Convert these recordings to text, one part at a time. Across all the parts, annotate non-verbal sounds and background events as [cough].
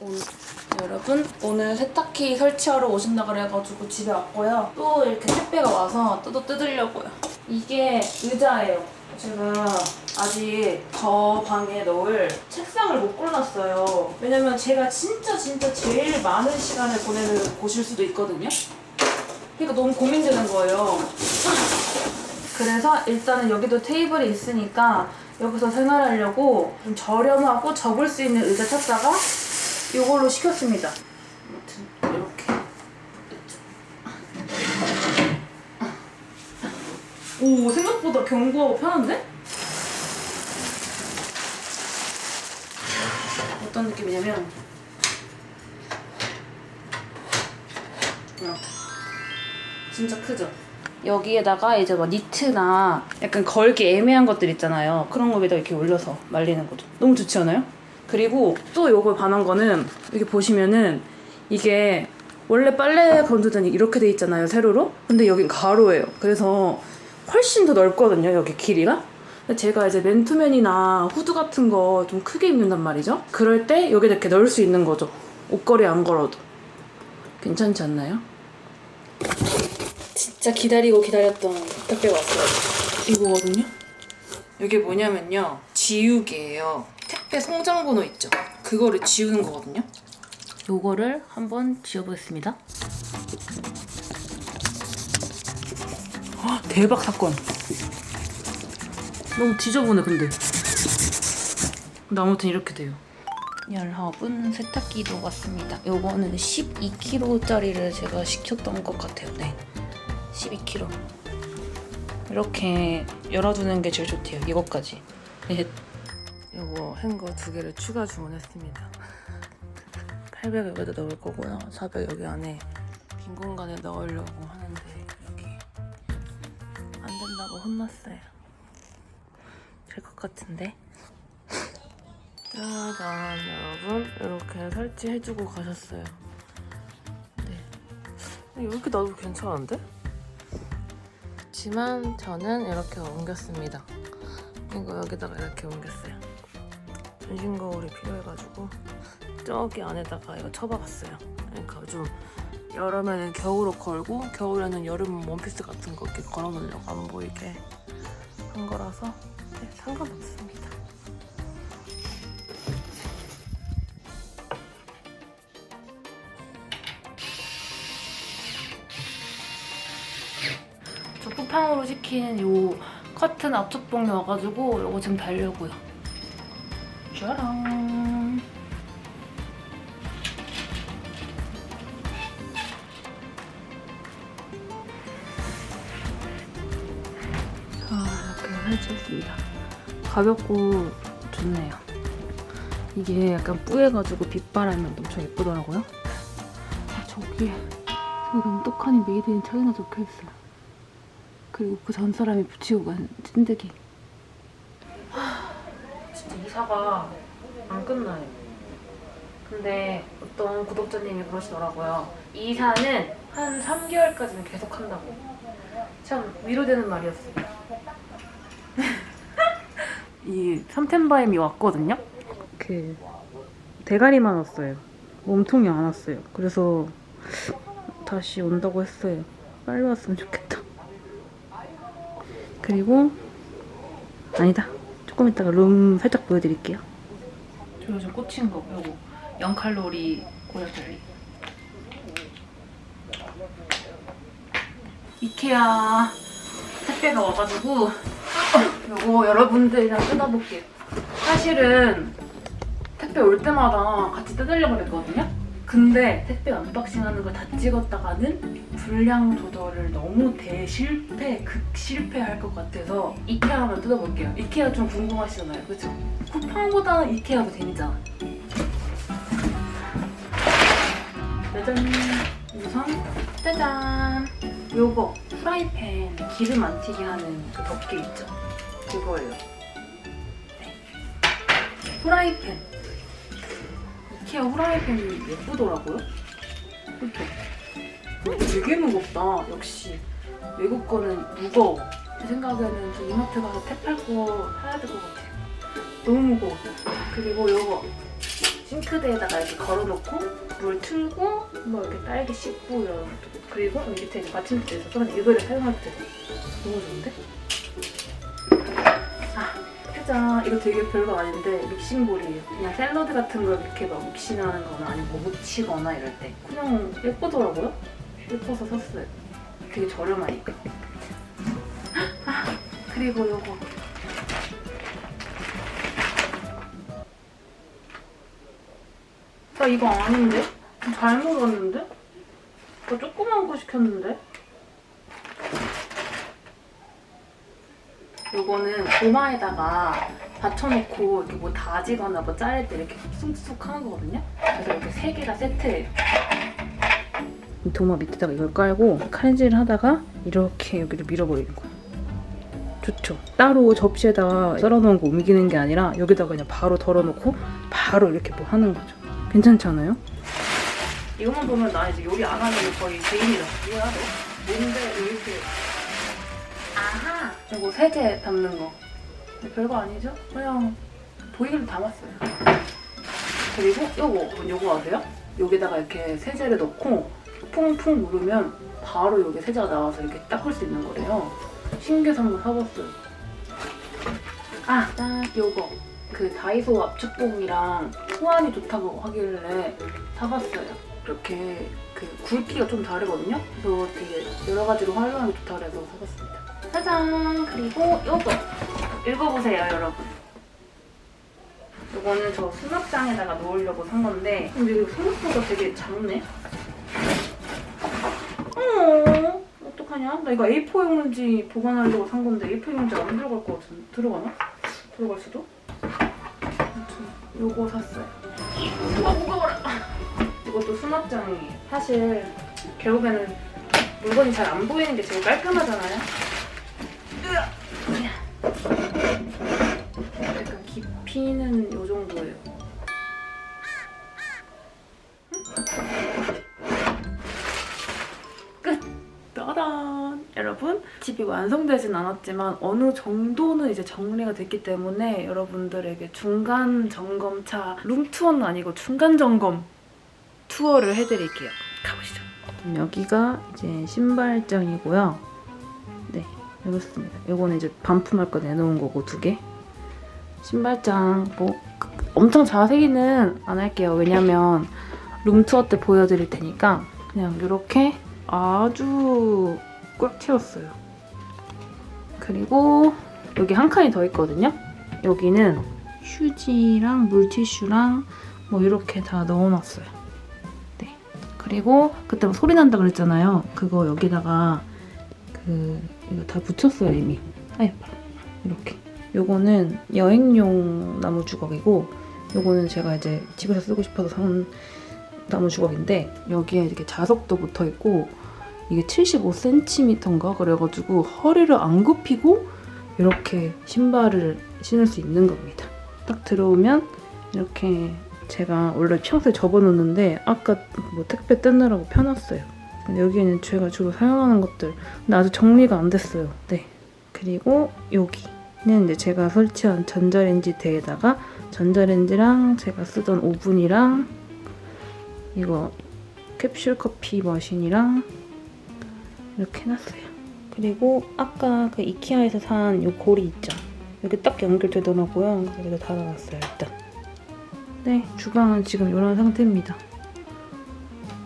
오늘, 여러분 오늘 세탁기 설치하러 오신다 그래가지고 집에 왔고요. 또 이렇게 택배가 와서 뜯어 뜯으려고요. 이게 의자예요. 제가 아직 저 방에 넣을 책상을 못 골랐어요. 왜냐면 제가 진짜 진짜 제일 많은 시간을 보내는 곳일 수도 있거든요. 그러니까 너무 고민되는 거예요. 그래서 일단은 여기도 테이블이 있으니까 여기서 생활하려고 좀 저렴하고 접을 수 있는 의자 찾다가 이걸로 시켰습니다. 아무튼 이렇게. 오 생각보다 견고하고 편한데? 어떤 느낌이냐면 이렇게. 진짜 크죠? 여기에다가 이제 뭐 니트나 약간 걸기 애매한 것들 있잖아요. 그런 거 위에다 이렇게 올려서 말리는 거죠. 너무 좋지 않아요? 그리고 또 요걸 반한 거는 여기 보시면은 이게 원래 빨래 건조대는 이렇게 돼 있잖아요, 세로로. 근데 여긴 가로예요. 그래서 훨씬 더 넓거든요, 여기 길이가. 근데 제가 이제 맨투맨이나 후드 같은 거 좀 크게 입는단 말이죠. 그럴 때 여기다 이렇게 넣을 수 있는 거죠. 옷걸이 안 걸어도. 괜찮지 않나요? 진짜 기다리고 기다렸던 택배가 왔어요. 이거거든요. 이게 뭐냐면요. 지우개예요. 택배 송장 번호 있죠? 그거를 지우는 거거든요. 요거를 한번 지워보겠습니다. 아, 대박 사건. 너무 지저분해 근데. 근데 아무튼 이렇게 돼요. 열화분 세탁기도 왔습니다. 요거는 12kg짜리를 제가 시켰던 것 같아요. 네. 12kg. 이렇게 열어두는 게 제일 좋대요. 이것까지. 네. 요거 행거 두 개를 추가 주문했습니다. 800 여기다 넣을 거고요. 400 여기 안에 빈 공간에 넣으려고 하는데 여기 안 된다고 혼났어요. 될 것 같은데. 짜잔 여러분 이렇게 설치해주고 가셨어요. 네. 이렇게 놔도 괜찮은데? 지만 저는 이렇게 옮겼습니다. 이거 여기다가 이렇게 옮겼어요. 전신 거울이 필요해가지고 저기 안에다가 이거 쳐박았어요. 그러니까 좀 여름에는 겨울옷 걸고 겨울에는 여름 원피스 같은 거 이렇게 걸어놓으려고 안 보이게 한 거라서 네, 상관없습니다. 저 쿠팡으로 시킨 요 커튼 압축봉이 와가지고 요거 지금 달려고요. 짜란. 자, 이렇게 설치했습니다. 가볍고 좋네요. 이게 약간 뿌해가지고 빛바람이 엄청 예쁘더라고요. 아, 저기 똑하니 메이드 인 차이나 적혀있어요. 그리고 그 전 사람이 붙이고 간 찐득이. 이사가 안 끝나요. 근데 어떤 구독자님이 그러시더라고요. 이 사는 한 3개월까지는 계속 한다고. 참 위로되는 말이었어요. [laughs] 이 삼텐바임이 왔거든요. 그 대가리만 왔어요. 몸통이 안 왔어요. 그래서 다시 온다고 했어요. 빨리 왔으면 좋겠다. 그리고 아니다. 조금 이따가 룸 살짝 보여드릴게요. 저 요즘 꽂힌 거 요거 0칼로리 고열짜리 이케아 택배가 와가지고 요거 여러분들이랑 뜯어볼게요. 사실은 택배 올 때마다 같이 뜯으려고 그랬거든요. 근데 택배 언박싱 하는 거다 찍었다가는 분량 조절을 너무 대실패, 극실패할 것 같아서 이케아 한번 뜯어볼게요. 이케아 좀 궁금하시잖아요. 그쵸? 쿠팡보다는 이케아가 더 재밌잖아. 짜잔! 우선 짜잔! 요거 프라이팬 기름 안 튀게 하는 그 덮개 있죠? 그거예요. 네. 프라이팬. 이케아 후라이팬이 예쁘더라고요. 어, 되게 무겁다. 역시 외국 거는 무거워. 제 생각에는 저 이마트 가서 탭할 거 사야 될 것 같아요. 너무 무거워. 그리고 요거 싱크대에다가 이렇게 걸어놓고 물 틀고 뭐 이렇게 딸기 씻고 이런 것도 그리고 밑에 이제 받침대 있어서 이거를 사용하면 돼 너무 좋은데? 아 짜잔 이거 되게 별거 아닌데 믹싱볼이에요 그냥 샐러드 같은 걸 이렇게 막 믹싱하는 거나 아니면 뭐 무치거나 이럴 때 그냥 예쁘더라고요 예뻐서 샀어요 되게 저렴하니까 아 그리고 요거 나 이거 아닌데? 잘못 왔는데? 나 조그만 거 시켰는데? 요거는 도마에다가 받쳐놓고 이렇게 뭐 다지거나 뭐 자를 때 이렇게 쑥쑥 하는 거거든요? 그래서 이렇게 세 개가 세트예요. 이 도마 밑에다가 이걸 깔고 칼질을 하다가 이렇게 여기를 밀어버리는 거야. 좋죠. 따로 접시에다가 썰어놓은 거 옮기는 게 아니라 여기다가 그냥 바로 덜어놓고 바로 이렇게 뭐 하는 거죠. 괜찮지 않아요? 이것만 보면 나 이제 요리 안 하는 게 거의 개인이다. 너? 뭔데 왜 이렇게 이거 세제 담는 거. 근데 별거 아니죠? 그냥 보이기를 담았어요. 그리고 요거 요거 아세요? 여기다가 이렇게 세제를 넣고 퐁퐁 누르면 바로 여기 세제가 나와서 이렇게 닦을 수 있는 거래요. 신기해서 한번 사봤어요. 아, 딱 요거. 그 다이소 압축봉이랑 호환이 좋다고 하길래 사봤어요. 이렇게 그 굵기가 좀 다르거든요? 그래서 되게 여러 가지로 활용하기 좋다 그래서 사봤습니다 짜잔! 그리고 요거 읽어보세요 여러분 이거는 저 수납장에다가 놓으려고 산 건데 근데 이거 생각보다 되게 작네 어 어떡하냐? 나 이거 A4 용지 보관하려고 산 건데 A4 용지 안 들어갈 것 같은데 들어가나? 들어갈 수도? 아무튼 요거 샀어요 아 무거워라 이것도 수납장이에요 사실 결국에는 물건이 잘 안 보이는 게 제일 깔끔하잖아요 약간 깊이는 요 정도예요. 끝! 따란! 여러분, 집이 완성되진 않았지만 어느 정도는 이제 정리가 됐기 때문에 여러분들에게 중간 점검차 룸투어는 아니고 중간 점검 투어를 해드릴게요. 가보시죠. 여기가 이제 신발장이고요. 네, 여기 있습니다. 요거는 이제 반품할 거 내놓은 거고 두 개. 신발장 뭐 그- 엄청 자세히는 안 할게요. 왜냐면 룸투어 때 보여드릴 테니까 그냥 이렇게 아주 꽉 채웠어요. 그리고 여기 한 칸이 더 있거든요. 여기는 휴지랑 물티슈랑 뭐 이렇게 다 넣어놨어요. 네. 그리고 그때 뭐 소리 난다 그랬잖아요. 그거 여기다가 그 이거 다 붙였어요 이미. 아 예뻐. 이렇게. 요거는 여행용 나무 주걱이고 요거는 제가 이제 집에서 쓰고 싶어서 산 나무 주걱인데 여기에 이렇게 자석도 붙어 있고 이게 75cm인가 그래가지고 허리를 안 굽히고 이렇게 신발을 신을 수 있는 겁니다. 딱 들어오면 이렇게 제가 원래 평소에 접어놓는데 아까 뭐 택배 뜯느라고 펴놨어요. 근데 여기에는 제가 주로 사용하는 것들 근데 아직 정리가 안 됐어요. 네. 그리고 여기는 이제 제가 설치한 전자레인지 대에다가 전자레인지랑 제가 쓰던 오븐이랑 이거 캡슐 커피 머신이랑 이렇게 해놨어요. 그리고 아까 그 이케아에서 산이 고리 있죠? 여기 딱 연결되더라고요. 그래서 달아놨어요, 일단. 네, 주방은 지금 이런 상태입니다.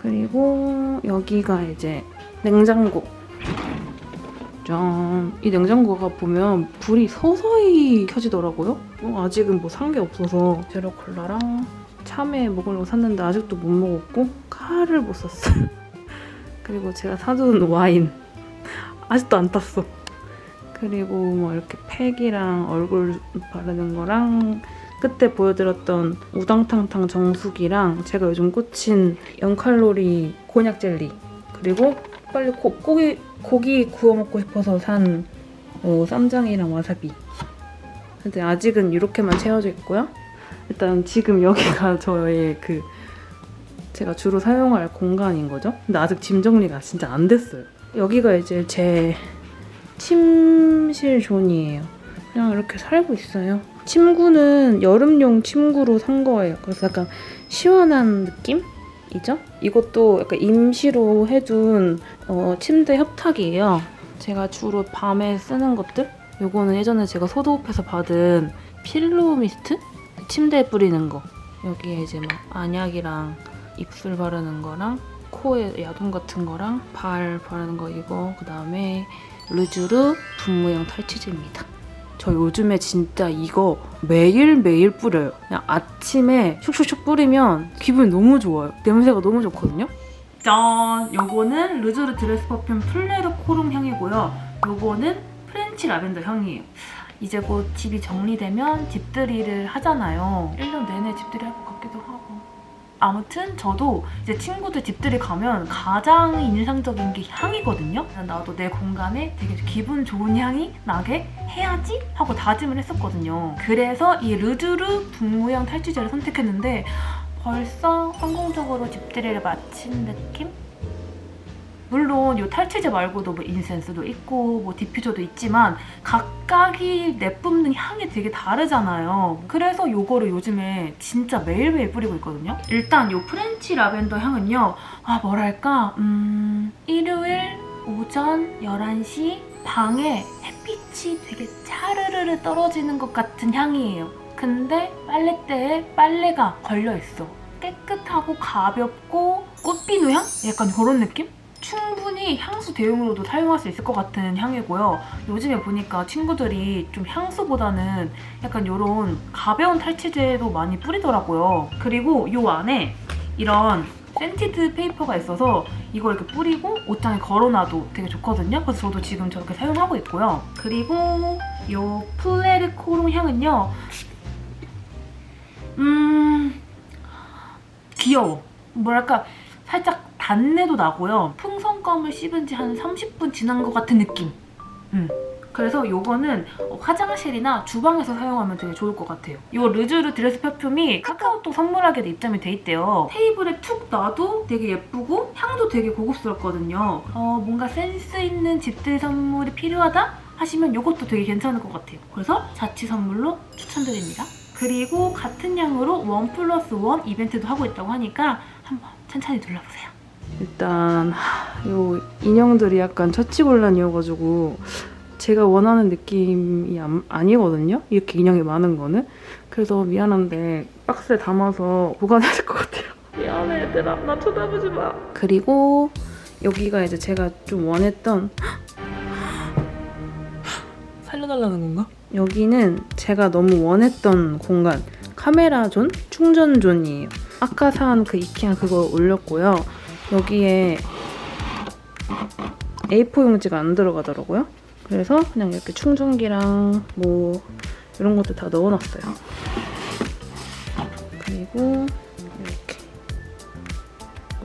그리고 여기가 이제 냉장고. 짠. 이 냉장고가 보면 불이 서서히 켜지더라고요. 어, 아직은 뭐 산 게 없어서 제로 콜라랑 참외 먹으려고 샀는데 아직도 못 먹었고 칼을 못 샀어요. [laughs] 그리고 제가 사둔 와인 아직도 안 땄어. 그리고 뭐 이렇게 팩이랑 얼굴 바르는 거랑 그때 보여드렸던 우당탕탕 정수기랑 제가 요즘 꽂힌 0칼로리 곤약 젤리 그리고 빨리 고, 고기 고기 구워 먹고 싶어서 산 어, 쌈장이랑 와사비. 근데 아직은 이렇게만 채워져 있고요. 일단 지금 여기가 [laughs] 저의 그 제가 주로 사용할 공간인 거죠. 근데 아직 짐 정리가 진짜 안 됐어요. 여기가 이제 제 침실 존이에요. 그냥 이렇게 살고 있어요. 침구는 여름용 침구로 산 거예요. 그래서 약간 시원한 느낌이죠? 이것도 약간 임시로 해둔 어, 침대 협탁이에요. 제가 주로 밤에 쓰는 것들? 요거는 예전에 제가 소도읍에서 받은 필로우 미스트? 침대에 뿌리는 거. 여기에 이제 막 안약이랑 입술 바르는 거랑 코에 야동 같은 거랑 발 바르는 거 이거 그 다음에 르주르 분무형 탈취제입니다. 저 요즘에 진짜 이거 매일매일 뿌려요. 그냥 아침에 슉슉슉 뿌리면 기분이 너무 좋아요. 냄새가 너무 좋거든요. 짠! 요거는 르주르 드레스 퍼퓸 플레르 코룸 향이고요. 요거는 프렌치 라벤더 향이에요. 이제 곧 집이 정리되면 집들이를 하잖아요. 1년 내내 집들이 할 것 같기도 하고. 아무튼 저도 이제 친구들 집들이 가면 가장 인상적인 게 향이거든요. 나도 내 공간에 되게 기분 좋은 향이 나게 해야지 하고 다짐을 했었거든요. 그래서 이 르주르 분무형 탈취제를 선택했는데 벌써 성공적으로 집들이를 마친 느낌? 물론 이 탈취제 말고도 뭐 인센스도 있고 뭐 디퓨저도 있지만 각각이 내뿜는 향이 되게 다르잖아요. 그래서 요거를 요즘에 진짜 매일매일 뿌리고 있거든요. 일단 요 프렌치 라벤더 향은요. 아 뭐랄까 음 일요일 오전 11시 방에 햇빛이 되게 차르르르 떨어지는 것 같은 향이에요. 근데 빨래대에 빨래가 걸려 있어. 깨끗하고 가볍고 꽃비누 향? 약간 그런 느낌? 충분히 향수 대용으로도 사용할 수 있을 것 같은 향이고요. 요즘에 보니까 친구들이 좀 향수보다는 약간 이런 가벼운 탈취제도 많이 뿌리더라고요. 그리고 요 안에 이런 센티드 페이퍼가 있어서 이걸 이렇게 뿌리고 옷장에 걸어놔도 되게 좋거든요. 그래서 저도 지금 저렇게 사용하고 있고요. 그리고 요 플레르 코롱 향은요. 음 귀여워. 뭐랄까 살짝 단내도 나고요. 풍선껌을 씹은 지 한 30분 지난 것 같은 느낌. 음. 그래서 요거는 화장실이나 주방에서 사용하면 되게 좋을 것 같아요. 요 르주르 드레스 퍼퓸이 카카오톡 선물하게도 입점이 돼 있대요. 테이블에 툭 놔도 되게 예쁘고 향도 되게 고급스럽거든요. 어, 뭔가 센스 있는 집들 선물이 필요하다 하시면 요것도 되게 괜찮을 것 같아요. 그래서 자취 선물로 추천드립니다. 그리고 같은 양으로 원 플러스 원 이벤트도 하고 있다고 하니까 한번 천천히 둘러보세요. 일단 하, 요 인형들이 약간 처치곤란이어가지고 제가 원하는 느낌이 안- 아니거든요. 이렇게 인형이 많은 거는. 그래서 미안한데 박스에 담아서 보관해야 될 것 같아요. 미안해 얘들아 나 쳐다보지 마. 그리고 여기가 이제 제가 좀 원했던 [gasps] 살려달라는 건가? 여기는 제가 너무 원했던 공간 카메라 존, 충전 존이에요. 아까 산 그 이케아 그거 올렸고요. 여기에 A4 용지가 안 들어가더라고요. 그래서 그냥 이렇게 충전기랑 뭐 이런 것들 다 넣어놨어요. 그리고 이렇게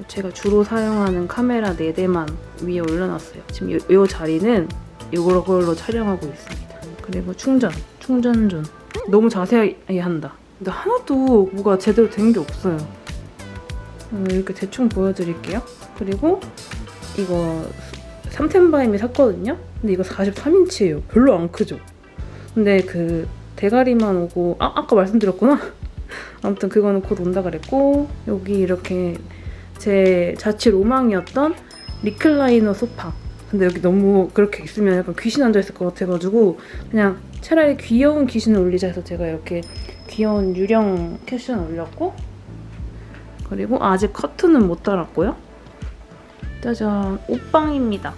제가 주로 사용하는 카메라 4대만 위에 올려놨어요. 지금 이, 이 자리는 이걸로 촬영하고 있습니다. 그리고 충전, 충전존. 너무 자세하게 한다. 근데 하나도 뭐가 제대로 된 게 없어요. 음, 이렇게 대충 보여드릴게요. 그리고 이거 삼텐바임이 샀거든요. 근데 이거 43인치예요. 별로 안 크죠. 근데 그 대가리만 오고 아 아까 말씀드렸구나. [laughs] 아무튼 그거는 곧 온다 그랬고 여기 이렇게 제 자취 로망이었던 리클라이너 소파. 근데 여기 너무 그렇게 있으면 약간 귀신 앉아 있을 것 같아가지고 그냥 차라리 귀여운 귀신을 올리자 해서 제가 이렇게 귀여운 유령 캐션 올렸고 그리고 아직 커튼은 못 달았고요. 짜잔 옷방입니다.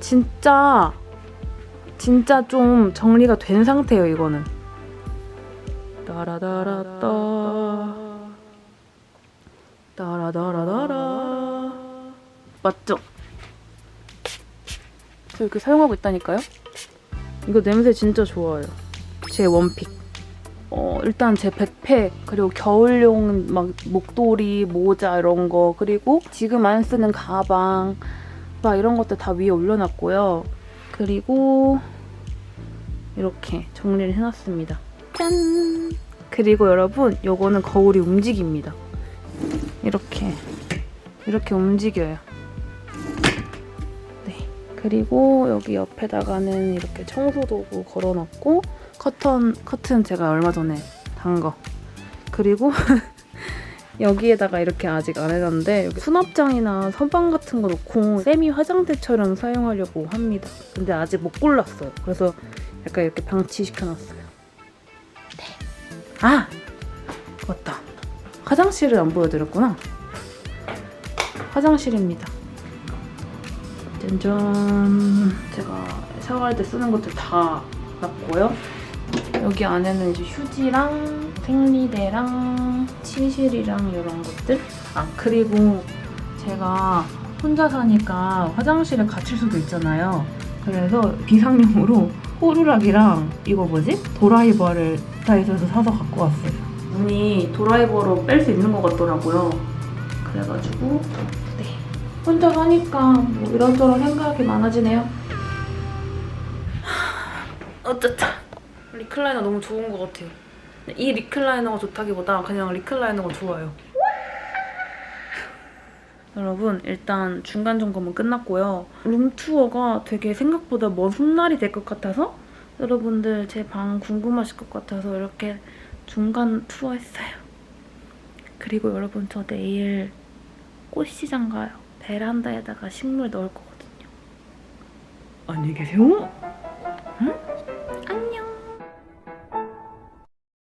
진짜 진짜 좀 정리가 된 상태예요 이거는. 따라다라따 따라다라다라 맞죠? 저 이렇게 사용하고 있다니까요? 이거 냄새 진짜 좋아요. 제 원픽. 어, 일단 제 백팩, 그리고 겨울용 막 목도리, 모자 이런 거, 그리고 지금 안 쓰는 가방, 막 이런 것들 다 위에 올려놨고요. 그리고 이렇게 정리를 해놨습니다. 짠! 그리고 여러분, 요거는 거울이 움직입니다. 이렇게, 이렇게 움직여요. 네. 그리고 여기 옆에다가는 이렇게 청소도구 걸어놨고, 커튼 커튼 제가 얼마 전에 단 거. 그리고 [laughs] 여기에다가 이렇게 아직 안 해놨는데 여기 수납장이나 선반 같은 거 놓고 세미 화장대처럼 사용하려고 합니다. 근데 아직 못 골랐어요. 그래서 약간 이렇게 방치시켜놨어요. 네. 아 맞다. 화장실을 안 보여드렸구나. 화장실입니다. 짠짠. 제가 샤워할 때 쓰는 것들 다 놨고요. 여기 안에는 이제 휴지랑 생리대랑 치실이랑 이런 것들. 아 그리고 제가 혼자 사니까 화장실에 갇힐 수도 있잖아요. 그래서 비상용으로 호루라기랑 이거 뭐지? 도라이버를 다이소에서 사서 갖고 왔어요. 문이 도라이버로 뺄 수 있는 것 같더라고요. 그래가지고 네 혼자 사니까 뭐 이런저런 생각이 많아지네요. 하, 어쩌다 리클라이너 너무 좋은 것 같아요. 이 리클라이너가 좋다기보다 그냥 리클라이너가 좋아요. [laughs] 여러분 일단 중간 점검은 끝났고요. 룸투어가 되게 생각보다 먼 훗날이 될 것 같아서 여러분들 제 방 궁금하실 것 같아서 이렇게 중간 투어 했어요. 그리고 여러분 저 내일 꽃시장 가요. 베란다에다가 식물 넣을 거거든요. 안녕히 계세요.